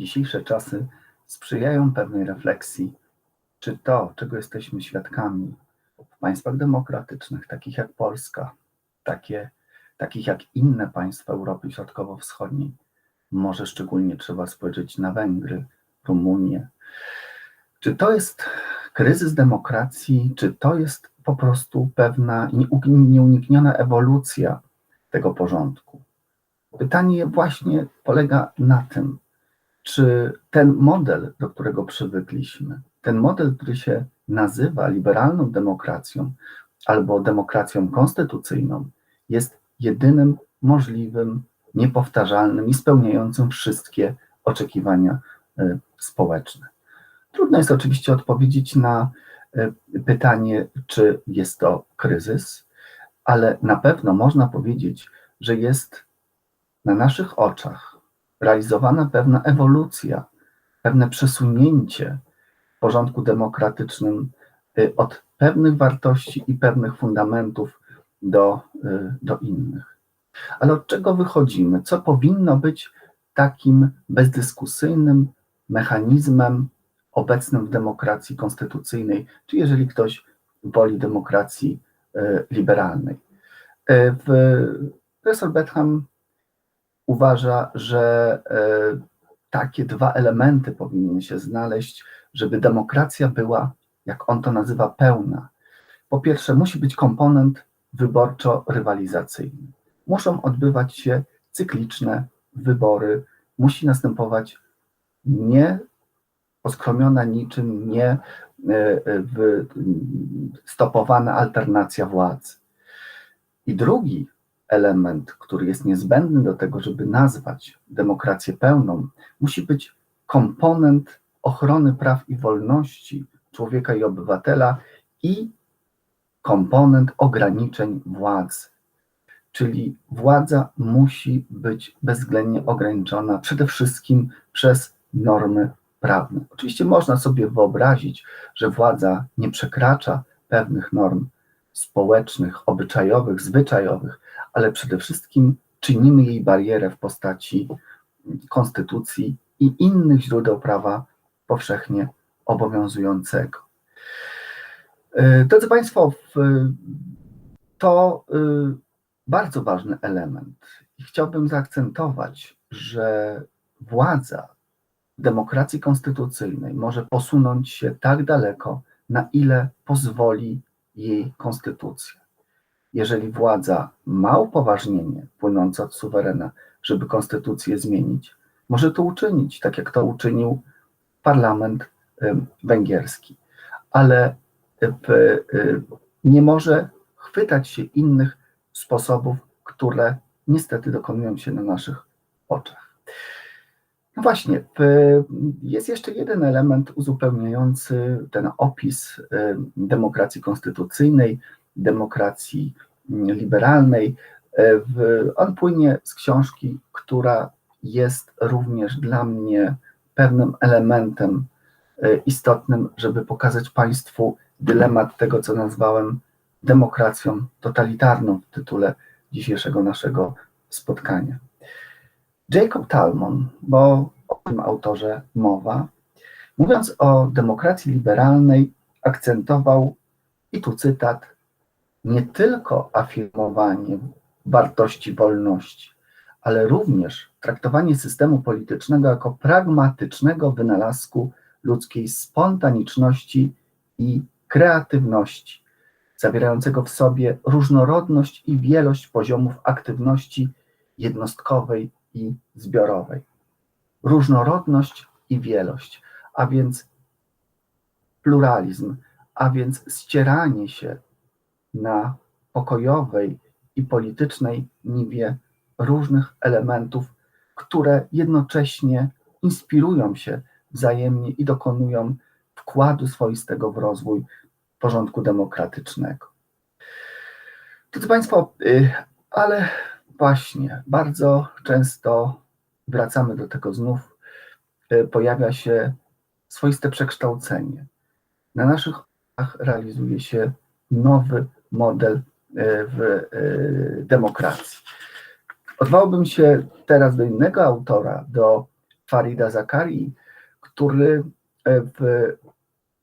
dzisiejsze czasy sprzyjają pewnej refleksji, czy to, czego jesteśmy świadkami w państwach demokratycznych, takich jak Polska, takie, takich jak inne państwa Europy Środkowo-Wschodniej, może szczególnie trzeba spojrzeć na Węgry, Rumunię. Czy to jest kryzys demokracji, czy to jest po prostu pewna nieunikniona ewolucja tego porządku? Pytanie właśnie polega na tym, czy ten model, do którego przywykliśmy, ten model, który się nazywa liberalną demokracją albo demokracją konstytucyjną, jest jedynym możliwym, niepowtarzalnym i spełniającym wszystkie oczekiwania y, społeczne. Trudno jest oczywiście odpowiedzieć na y, pytanie, czy jest to kryzys, ale na pewno można powiedzieć, że jest na naszych oczach realizowana pewna ewolucja, pewne przesunięcie w porządku demokratycznym y, od pewnych wartości i pewnych fundamentów do, y, do innych. Ale od czego wychodzimy? Co powinno być takim bezdyskusyjnym mechanizmem obecnym w demokracji konstytucyjnej, czy jeżeli ktoś woli demokracji y, liberalnej? W profesor Betham uważa, że e, takie dwa elementy powinny się znaleźć, żeby demokracja była, jak on to nazywa, pełna. Po pierwsze, musi być komponent wyborczo-rywalizacyjny. Muszą odbywać się cykliczne wybory, musi następować nie poskromiona niczym, nie e, stopowana alternacja władzy. I drugi element, który jest niezbędny do tego, żeby nazwać demokrację pełną, musi być komponent ochrony praw i wolności człowieka i obywatela i komponent ograniczeń władzy. Czyli władza musi być bezwzględnie ograniczona przede wszystkim przez normy prawne. Oczywiście można sobie wyobrazić, że władza nie przekracza pewnych norm społecznych, obyczajowych, zwyczajowych, ale przede wszystkim czynimy jej barierę w postaci konstytucji i innych źródeł prawa powszechnie obowiązującego. E, drodzy Państwo, to y, bardzo ważny element i chciałbym zaakcentować, że władza demokracji konstytucyjnej może posunąć się tak daleko, na ile pozwoli jej konstytucja jeżeli władza ma upoważnienie płynące od suwerena, żeby konstytucję zmienić, może to uczynić, tak jak to uczynił parlament węgierski, ale nie może chwytać się innych sposobów, które niestety dokonują się na naszych oczach. No właśnie, jest jeszcze jeden element uzupełniający ten opis demokracji konstytucyjnej, demokracji liberalnej. E, on płynie z książki, która jest również dla mnie pewnym elementem e, istotnym, żeby pokazać Państwu dylemat tego, co nazwałem demokracją totalitarną w tytule dzisiejszego naszego spotkania. Jacob Talmon, bo o tym autorze mowa, mówiąc o demokracji liberalnej, akcentował, i tu cytat, nie tylko afirmowanie wartości wolności, ale również traktowanie systemu politycznego jako pragmatycznego wynalazku ludzkiej spontaniczności i kreatywności, zawierającego w sobie różnorodność i wielość poziomów aktywności jednostkowej i zbiorowej. Różnorodność i wielość, a więc pluralizm, a więc ścieranie się na pokojowej i politycznej niwie różnych elementów, które jednocześnie inspirują się wzajemnie i dokonują wkładu swoistego w rozwój porządku demokratycznego. Drodzy Państwo, y, ale właśnie bardzo często wracamy do tego znów, y, pojawia się swoiste przekształcenie. Na naszych oczach realizuje się nowy model e, w e, demokracji. Odwołałbym się teraz do innego autora, do Farida Zakari, który e, w,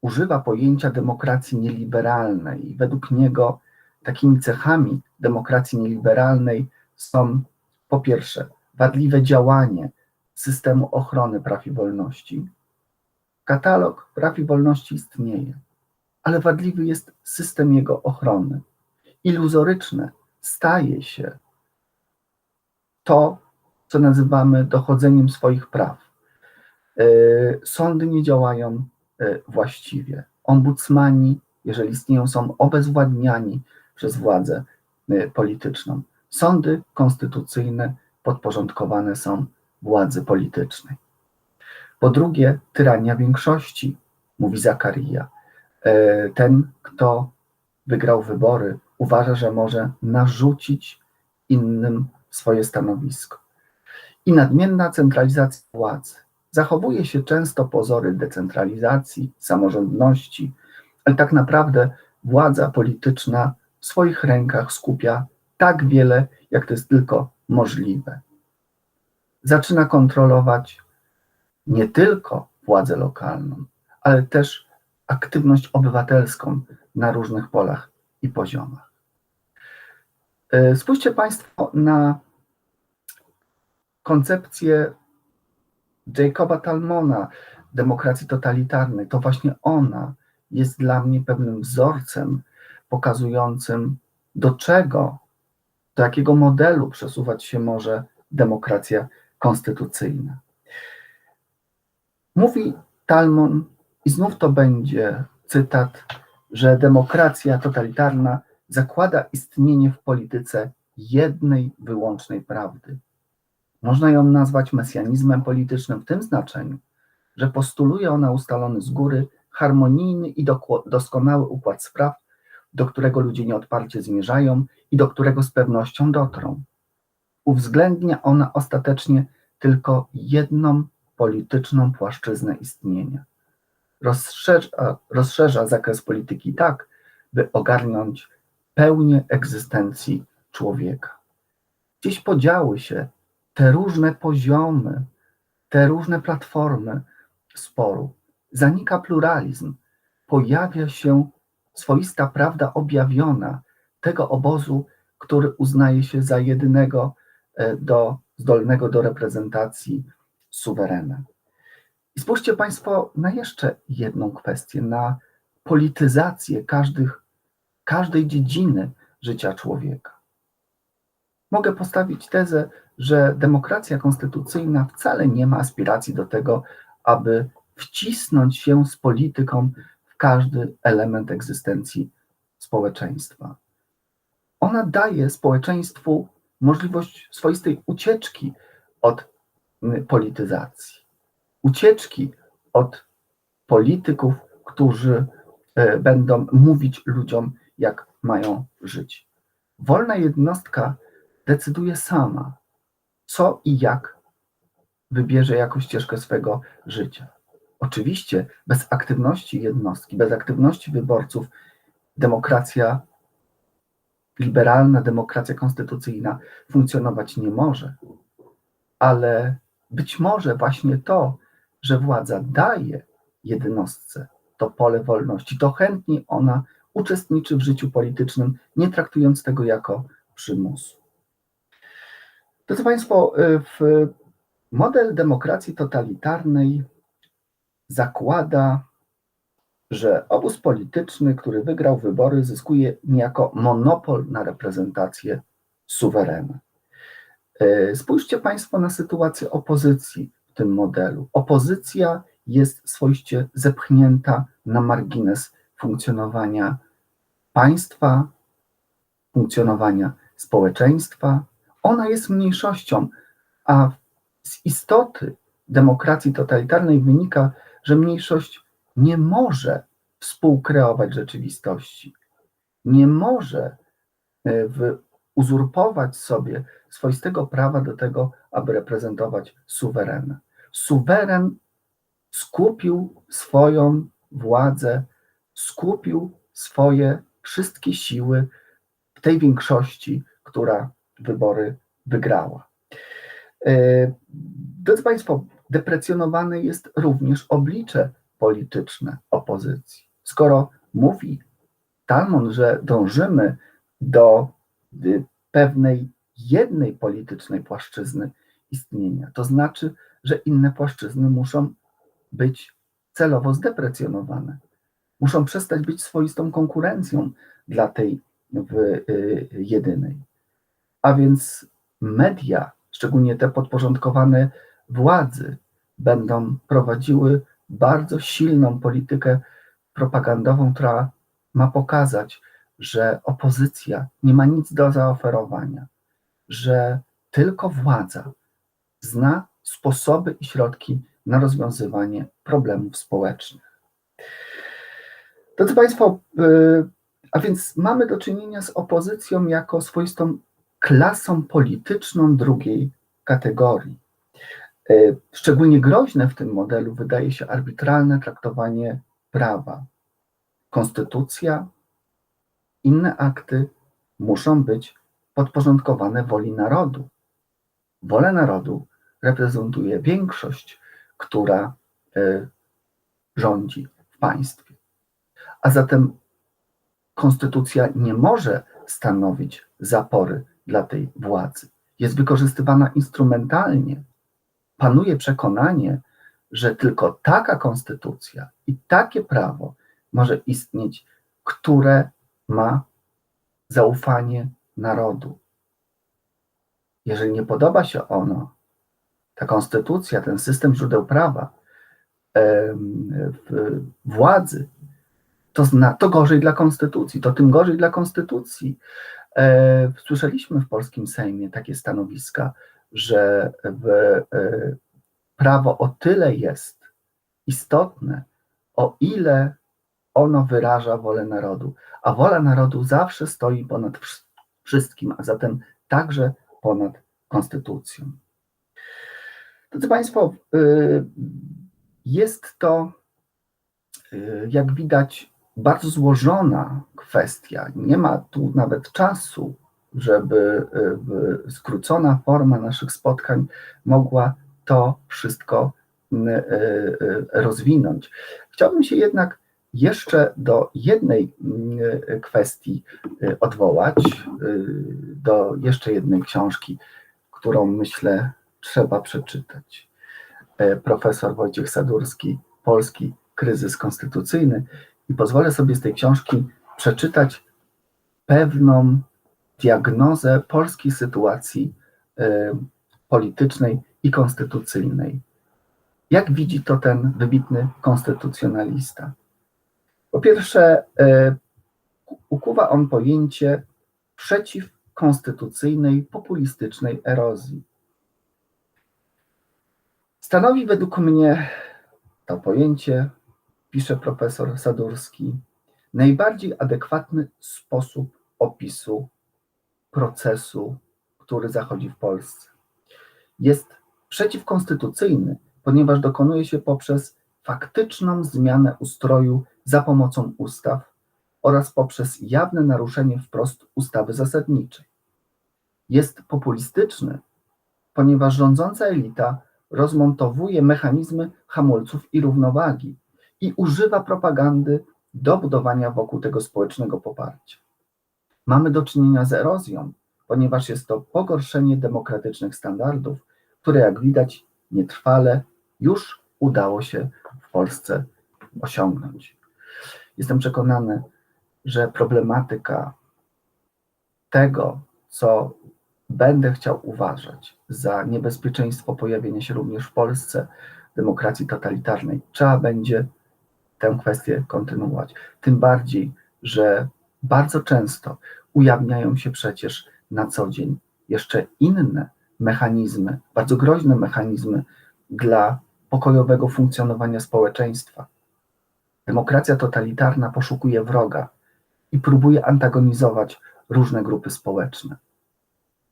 używa pojęcia demokracji nieliberalnej. Według niego takimi cechami demokracji nieliberalnej są po pierwsze wadliwe działanie systemu ochrony praw i wolności. Katalog praw i wolności istnieje, ale wadliwy jest system jego ochrony. Iluzoryczne staje się to, co nazywamy dochodzeniem swoich praw. E, sądy nie działają e, właściwie. Ombudsmani, jeżeli istnieją, są obezwładniani przez władzę e, polityczną. Sądy konstytucyjne podporządkowane są władzy politycznej. Po drugie, tyrania większości, mówi Zakaria. Ten, kto wygrał wybory, uważa, że może narzucić innym swoje stanowisko. I nadmienna centralizacja władzy. Zachowuje się często pozory decentralizacji, samorządności, ale tak naprawdę władza polityczna w swoich rękach skupia tak wiele, jak to jest tylko możliwe. Zaczyna kontrolować nie tylko władzę lokalną, ale też aktywność obywatelską na różnych polach i poziomach. E, spójrzcie Państwo na koncepcję Jacoba Talmona demokracji totalitarnej. To właśnie ona jest dla mnie pewnym wzorcem pokazującym, do czego, do jakiego modelu przesuwać się może demokracja konstytucyjna. Mówi Talmon, i znów to będzie cytat, że demokracja totalitarna zakłada istnienie w polityce jednej wyłącznej prawdy. Można ją nazwać mesjanizmem politycznym w tym znaczeniu, że postuluje ona ustalony z góry, harmonijny i doskonały układ spraw, do którego ludzie nieodparcie zmierzają i do którego z pewnością dotrą. Uwzględnia ona ostatecznie tylko jedną polityczną płaszczyznę istnienia. Rozszerza, rozszerza zakres polityki tak, by ogarnąć pełnię egzystencji człowieka. Gdzieś podziały się te różne poziomy, te różne platformy sporu. Zanika pluralizm, pojawia się swoista prawda objawiona tego obozu, który uznaje się za jedynego e, do, zdolnego do reprezentacji suwerena. I spójrzcie Państwo na jeszcze jedną kwestię, na polityzację każdych, każdej dziedziny życia człowieka. Mogę postawić tezę, że demokracja konstytucyjna wcale nie ma aspiracji do tego, aby wcisnąć się z polityką każdy element egzystencji społeczeństwa. Ona daje społeczeństwu możliwość swoistej ucieczki od polityzacji, ucieczki od polityków, którzy e, będą mówić ludziom, jak mają żyć. Wolna jednostka decyduje sama, co i jak wybierze jako ścieżkę swego życia. Oczywiście bez aktywności jednostki, bez aktywności wyborców, demokracja liberalna, demokracja konstytucyjna funkcjonować nie może. Ale być może właśnie to, że władza daje jednostce to pole wolności, to chętnie ona uczestniczy w życiu politycznym, nie traktując tego jako przymusu. Drodzy Państwo, w model demokracji totalitarnej zakłada, że obóz polityczny, który wygrał wybory, zyskuje niejako monopol na reprezentację suwerena. Y, spójrzcie Państwo na sytuację opozycji w tym modelu. Opozycja jest swoiście zepchnięta na margines funkcjonowania państwa, funkcjonowania społeczeństwa, ona jest mniejszością, a z istoty demokracji totalitarnej wynika, że mniejszość nie może współkreować rzeczywistości, nie może e, uzurpować sobie swoistego prawa do tego, aby reprezentować suwerena. Suweren skupił swoją władzę, skupił swoje wszystkie siły w tej większości, która wybory wygrała. E, drodzy Państwo, deprecjonowane jest również oblicze polityczne opozycji. Skoro mówi Talmon, że dążymy do y, pewnej jednej politycznej płaszczyzny istnienia, to znaczy, że inne płaszczyzny muszą być celowo zdeprecjonowane. Muszą przestać być swoistą konkurencją dla tej y, jedynej. A więc media, szczególnie te podporządkowane władzy, będą prowadziły bardzo silną politykę propagandową, która ma pokazać, że opozycja nie ma nic do zaoferowania, że tylko władza zna sposoby i środki na rozwiązywanie problemów społecznych. Drodzy Państwo, y, a więc mamy do czynienia z opozycją jako swoistą klasą polityczną drugiej kategorii. Y, szczególnie groźne w tym modelu wydaje się arbitralne traktowanie prawa. Konstytucja, inne akty muszą być podporządkowane woli narodu. Wolę narodu reprezentuje większość, która y, rządzi w państwie. A zatem konstytucja nie może stanowić zapory dla tej władzy. Jest wykorzystywana instrumentalnie. Panuje przekonanie, że tylko taka konstytucja i takie prawo może istnieć, które ma zaufanie narodu. Jeżeli nie podoba się ono, ta konstytucja, ten system źródeł prawa, władzy, to, zna, to gorzej dla konstytucji, to tym gorzej dla konstytucji. E, słyszeliśmy w polskim Sejmie takie stanowiska, że w, e, prawo o tyle jest istotne, o ile ono wyraża wolę narodu, a wola narodu zawsze stoi ponad wszystkim, a zatem także ponad konstytucją. Drodzy Państwo, y, jest to, y, jak widać, bardzo złożona kwestia. Nie ma tu nawet czasu, żeby y, skrócona forma naszych spotkań mogła to wszystko rozwinąć. Chciałbym się jednak jeszcze do jednej kwestii odwołać, do jeszcze jednej książki, którą myślę trzeba przeczytać. E, profesor Wojciech Sadurski, Polski kryzys konstytucyjny i pozwolę sobie z tej książki przeczytać pewną diagnozę polskiej sytuacji e, politycznej i konstytucyjnej. Jak widzi to ten wybitny konstytucjonalista? Po pierwsze, e, ukuwa on pojęcie przeciwkonstytucyjnej, populistycznej erozji. Stanowi według mnie to pojęcie, pisze profesor Sadurski, najbardziej adekwatny sposób opisu procesu, który zachodzi w Polsce. Jest przeciwkonstytucyjny, ponieważ dokonuje się poprzez faktyczną zmianę ustroju za pomocą ustaw oraz poprzez jawne naruszenie wprost ustawy zasadniczej. Jest populistyczny, ponieważ rządząca elita rozmontowuje mechanizmy hamulców i równowagi i używa propagandy do budowania wokół tego społecznego poparcia. Mamy do czynienia z erozją, ponieważ jest to pogorszenie demokratycznych standardów, które jak widać nietrwale już udało się w Polsce osiągnąć. Jestem przekonany, że problematyka tego, co będę chciał uważać za niebezpieczeństwo pojawienia się również w Polsce demokracji totalitarnej. Trzeba będzie tę kwestię kontynuować. Tym bardziej, że bardzo często ujawniają się przecież na co dzień jeszcze inne mechanizmy, bardzo groźne mechanizmy dla pokojowego funkcjonowania społeczeństwa. Demokracja totalitarna poszukuje wroga i próbuje antagonizować różne grupy społeczne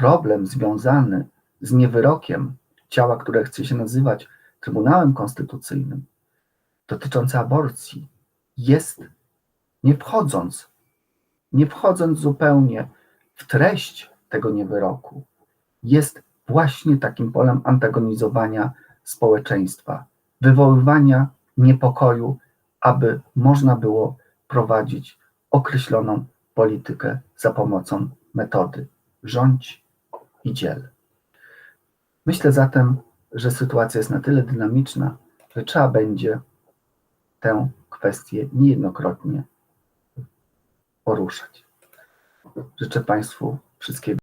problem związany z niewyrokiem ciała, które chce się nazywać Trybunałem Konstytucyjnym, dotyczący aborcji, jest, nie wchodząc, nie wchodząc zupełnie w treść tego niewyroku, jest właśnie takim polem antagonizowania społeczeństwa, wywoływania niepokoju, aby można było prowadzić określoną politykę za pomocą metody rządź i dziel. Myślę zatem, że sytuacja jest na tyle dynamiczna, że trzeba będzie tę kwestię niejednokrotnie poruszać. Życzę Państwu wszystkiego.